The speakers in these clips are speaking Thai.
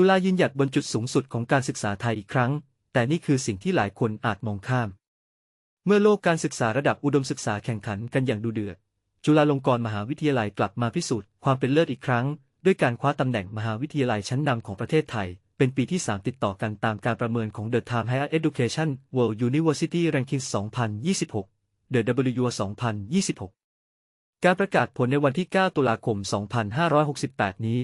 จุฬายืนหยัดบนจุดสูงสุดของการศึกษาไทยอีกครั้ง แต่นี่คือสิ่งที่หลายคนอาจมองข้าม เมื่อโลกการศึกษาระดับอุดมศึกษาแข่งขันกันอย่างดูเดือด จุฬาลงกรณ์มหาวิทยาลัยกลับมาพิสูจน์ความเป็นเลิศอีกครั้ง ด้วยการคว้าตำแหน่งมหาวิทยาลัยชั้นนำของประเทศไทย เป็นปีที่ 3 ติดต่อกันตามการประเมินของ The Time Higher Education World University Rankings 2026 The WU 2026 การประกาศผลในวันที่ 9 ตุลาคม 2568 นี้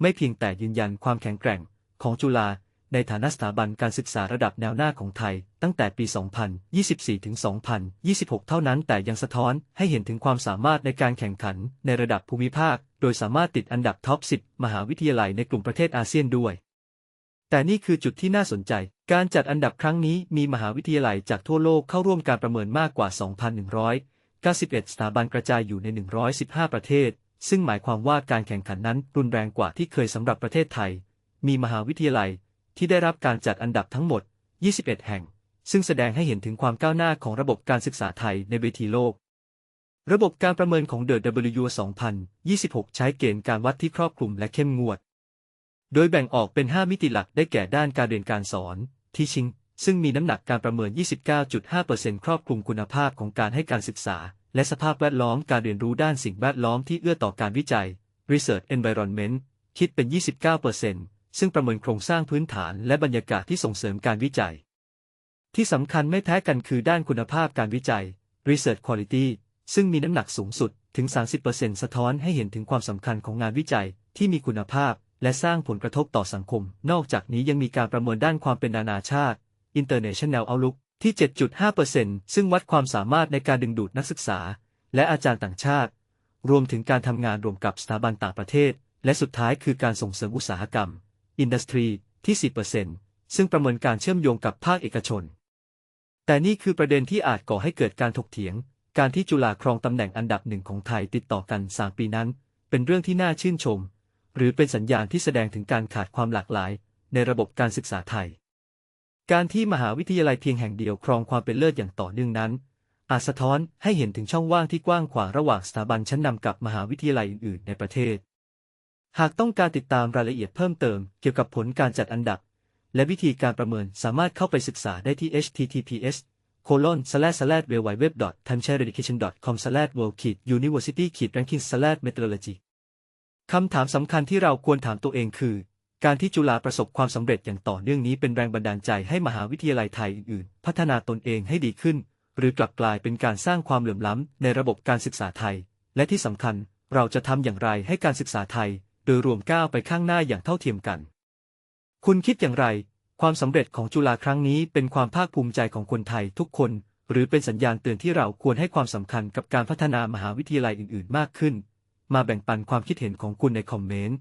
ไม่เพียงแต่ยืนยันความแข็งแกร่งของจุฬาในฐานะสถาบันการศึกษาระดับแนวหน้าของไทย ตั้งแต่ปี 2024 ถึง 2026 เท่านั้นแต่ยังสะท้อนให้เห็นถึงความสามารถในการแข่งขันในระดับภูมิภาค โดยสามารถติดอันดับท็อป 10 มหาวิทยาลัยในกลุ่มประเทศอาเซียนด้วย แต่นี่คือจุดที่น่าสนใจ การจัดอันดับครั้งนี้มีมหาวิทยาลัยจากทั่วโลกเข้าร่วมการประเมินมากกว่า 2,191 สถาบันกระจายอยู่ใน 115 ประเทศ ซึ่งหมายความว่าการแข่งขันนั้นรุนแรงกว่าที่เคยสำหรับประเทศไทย มีมหาวิทยาลัยที่ได้รับการจัดอันดับทั้งหมด 21 แห่ง ซึ่งแสดงให้เห็นถึงความก้าวหน้าของระบบการศึกษาไทยในเวทีโลก ระบบการประเมินของ The W 2026 ใช้เกณฑ์การวัดที่ครอบคลุมและเข้มงวด โดยแบ่งออกเป็น 5 มิติหลักได้แก่ด้านการเรียนการสอน teaching ซึ่งมีน้ำหนักการประเมิน 29.5%ครอบคลุมคุณภาพของการให้การศึกษา และสภาพแวดล้อมการเรียนรู้ด้านสิ่งแวดล้อมที่เอื้อต่อการวิจัย research environment คิดเป็น 29%ซึ่งประเมินโครงสร้างพื้นฐานและบรรยากาศที่ส่งเสริมการวิจัย ที่สำคัญไม่แพ้กันคือด้านคุณภาพการวิจัย research quality ซึ่งมีน้ำหนักสูงสุดถึง 30%สะท้อนให้เห็นถึงความสำคัญของงานวิจัยที่มีคุณภาพ และสร้างผลกระทบต่อสังคม นอกจากนี้ยังมีการประเมินด้านความเป็นนานาชาติ International Outlook ที่ 7.5%ซึ่งวัดความสามารถในการดึงดูดนักศึกษา และอาจารย์ต่างชาติ รวมถึงการทำงานรวมกับสถาบันต่างประเทศ และสุดท้ายคือการส่งเสริมอุตสาหกรรม Industry ที่ 10%ซึ่งประเมินการเชื่อมโยงกับภาคเอกชน แต่นี่คือประเด็นที่อาจก่อให้เกิดการถกเถียง การที่จุฬาครองตำแหน่งอันดับหนึ่งของไทยติดต่อกัน 3 ปีนั้น เป็นเรื่องที่น่าชื่นชม หรือเป็นสัญญาณที่แสดงถึงการขาดความหลากหลาย ในระบบการศึกษาไทย การที่มหาวิทยาลัยเพียงแห่งเดียวครองความเป็นเลิศอย่างต่อเนื่องนั้น อาจสะท้อนให้เห็นถึงช่องว่างที่กว้างขวางระหว่างสถาบันชั้นนำกับมหาวิทยาลัยอื่นๆ ในประเทศ หากต้องการติดตามรายละเอียดเพิ่มเติมเกี่ยวกับผลการจัดอันดับ และวิธีการประเมินสามารถเข้าไปศึกษาได้ที่ https colon slash slash www timeshareeducation com slash world university ranking slash methodology คำถามสำคัญที่เราควรถามตัวเองคือ การที่จุฬาประสบความสำเร็จอย่างต่อเนื่องนี้เป็นแรงบันดาลใจให้มหาวิทยาลัยไทยอื่นๆ พัฒนาตนเองให้ดีขึ้น หรือกลับกลายเป็นการสร้างความเหลื่อมล้ำในระบบการศึกษาไทย และที่สำคัญเราจะทำอย่างไรให้การศึกษาไทย โดยรวมก้าวไปข้างหน้าอย่างเท่าเทียมกัน คุณคิดอย่างไร ความสำเร็จของจุฬาครั้งนี้เป็นความภาคภูมิใจของคนไทยทุกคน หรือเป็นสัญญาณเตือนที่เราควรให้ความสำคัญกับการพัฒนามหาวิทยาลัยอื่นๆ มากขึ้น มาแบ่งปันความคิดเห็นของคุณในคอมเมนต์